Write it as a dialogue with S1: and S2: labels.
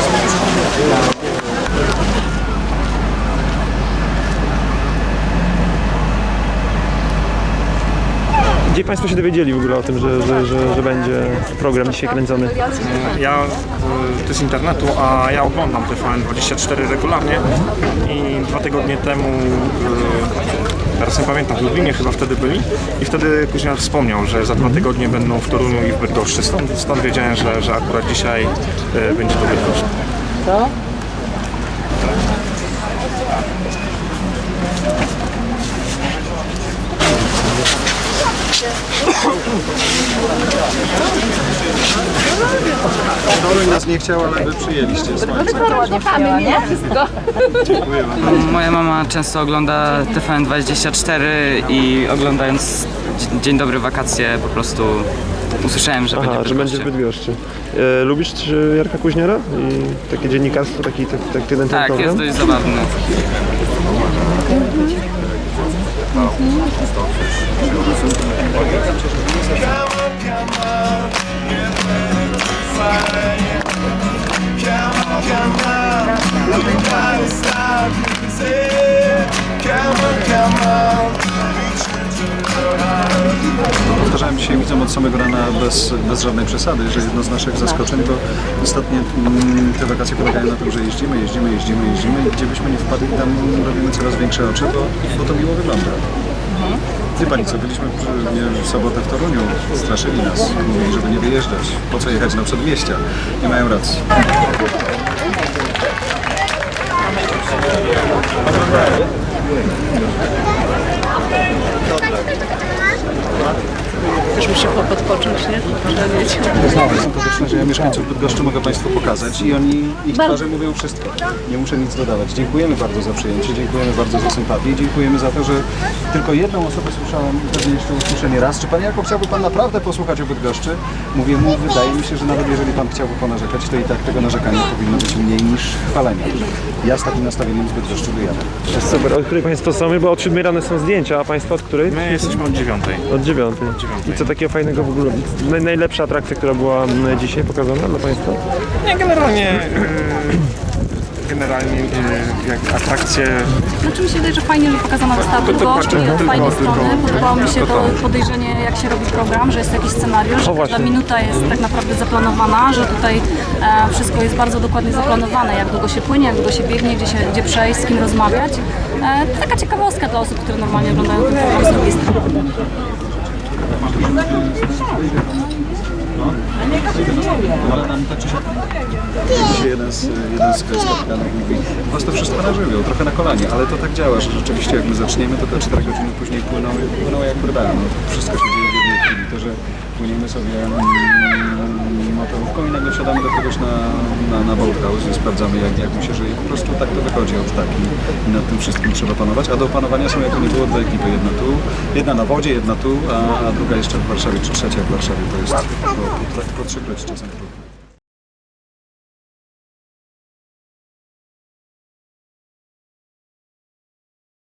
S1: Thank you. Gdzie Państwo się dowiedzieli w ogóle o tym, że, że, że, że będzie program dzisiaj kręcony?
S2: Ja y, to z internetu, a ja oglądam TVN24 regularnie i dwa tygodnie temu, y, teraz nie pamiętam, w Lublinie chyba wtedy byli i wtedy Kuźniar wspomniał, że za dwa tygodnie będą w Toruniu i w Bydgoszczy. Stąd, stąd wiedziałem, że, że akurat dzisiaj y, będzie to Bydgoszcz.
S3: Toruń nas nie chciał, ale wy przyjęliście. Słuchajcie.
S4: Moja mama często ogląda TVN24 i oglądając Dzie- Dzień Dobry Wakacje po prostu usłyszałem, że
S1: Aha,
S4: będzie
S1: że będzie w
S4: Bydgoszczy.
S1: Bydgoszczy. E, lubisz czy Jarka Kuźniara i takie dziennikarstwo, taki, tak, tak, ten, ten
S4: Tak,
S1: program?
S4: jest dość zabawny.
S3: Powtarzałem dzisiaj widzom od samego rana bez, bez żadnej przesady, że jedno z naszych zaskoczeń to ostatnie mm, te wakacje polegają na tym, że jeździmy, jeździmy, jeździmy, jeździmy i gdzie byśmy nie wpadli, tam robimy coraz większe oczy, bo, bo to miło wygląda. Wie Pani co, byliśmy nie, w sobotę w Toruniu, straszyli nas, mówili, żeby nie wyjeżdżać, po co jechać na przedmieścia, nie mają racji.
S5: Też muszę odpocząć, nie?
S3: Są powiedzmy, że ja mieszkańców Bydgoszczy mogę Państwu pokazać i oni, ich twarze mówią wszystko. Nie muszę nic dodawać. Dziękujemy bardzo za przyjęcie, dziękujemy bardzo za sympatię i dziękujemy za to, że tylko jedną osobę słyszałem i pewnie jeszcze usłyszę nie raz. Czy Pan Jakub chciałby Pan naprawdę posłuchać o Bydgoszczy? Mówię mu, wydaje mi się, że nawet jeżeli Pan chciałby ponarzekać, to i tak tego narzekania powinno być mniej niż chwalenia. Ja z takim nastawieniem z Bydgoszczy wyjadę.
S1: Super, od której Państwo są? Bo od 7 rano są zdjęcia, a Państwo od której?
S2: My jesteśmy od dziewiątej.
S1: Od 9.
S2: dziewiątej.
S1: I co takiego fajnego w ogóle? Naj, najlepsza atrakcja, która była m, dzisiaj pokazana dla Państwa?
S2: Nie, generalnie, y, generalnie y, jak atrakcje
S5: Znaczy mi się wydaje, że fajnie, że pokazano wystawa
S2: To- to
S5: Bydgoszcz,
S2: tylko-
S5: strony. Podobało mi się to
S2: to.
S5: podejrzenie, jak się robi program, że jest jakiś scenariusz, że
S1: O,
S5: każda minuta jest tak naprawdę zaplanowana, że tutaj e, wszystko jest bardzo dokładnie zaplanowane, jak długo się płynie, jak długo się biegnie, gdzie, się, gdzie przejść, z kim rozmawiać. E, to taka ciekawostka dla osób, które normalnie oglądają ten program z drugiej strony.
S3: Ale nam tak czy siak Dzisiaj jeden z, jeden z kapitanów mówi, was to wszystko na żywioł, trochę na kolanie, ale to tak działa, że rzeczywiście jak my zaczniemy, to te 4 godziny później płyną, płyną jak brydałem. No, wszystko się dzieje w jednej chwili. To, że płyniemy sobie mm, motorówką i nagle wsiadamy do kogoś na, na, na boathouse i sprawdzamy jak, jak mu się żyje. Po prostu tak to wychodzi od tak i, i nad tym wszystkim trzeba panować. A do opanowania są jako nie było dwie ekipy. Jedna tu, jedna na wodzie, jedna tu, a, a druga jeszcze w Warszawie, czy trzecia w Warszawie. To jest po, po, po, po czasem trudno.